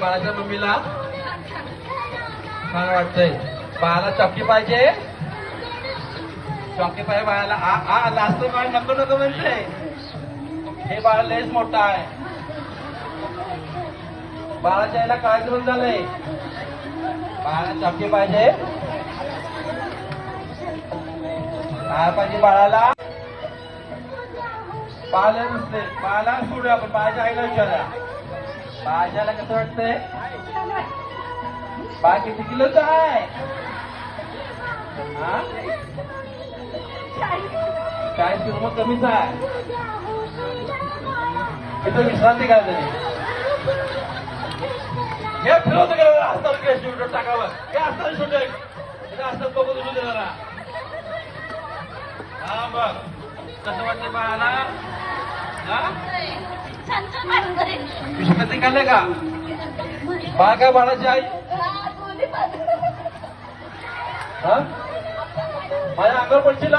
बाळाच्या मम्मीला. छान वाटतंय. बाळाला चॉकी पाहिजे. चॉकी पाहिजे बाळाला. आ आ लास्ट बाळ नको नको म्हणते हे बाळ लयच मोठा आहे. बाळाच्या याला काय करून झालंय. बाळाला चॉकी पाहिजे. काय पाहिजे बाळाला. बाळाला नसते बाळाला सोडू आपण. बाळाच्या आईला विचारा बाजाला कसं वाटतंय? बाळ किती किलोचा आहे? हा? चाळीस किलो मग कमीच आहे. इथं विश्रांती काय तरी हे फिरवत गेलं असतात शूटर टाकावं. हे असतात शूटर हे असतात बघू तुझं जरा. हा बघ. कसं वाटतं बाळाला हा? विश्रांती काढले का? बागा बाळाची आई. हा? माझ्या अंगावर पडशील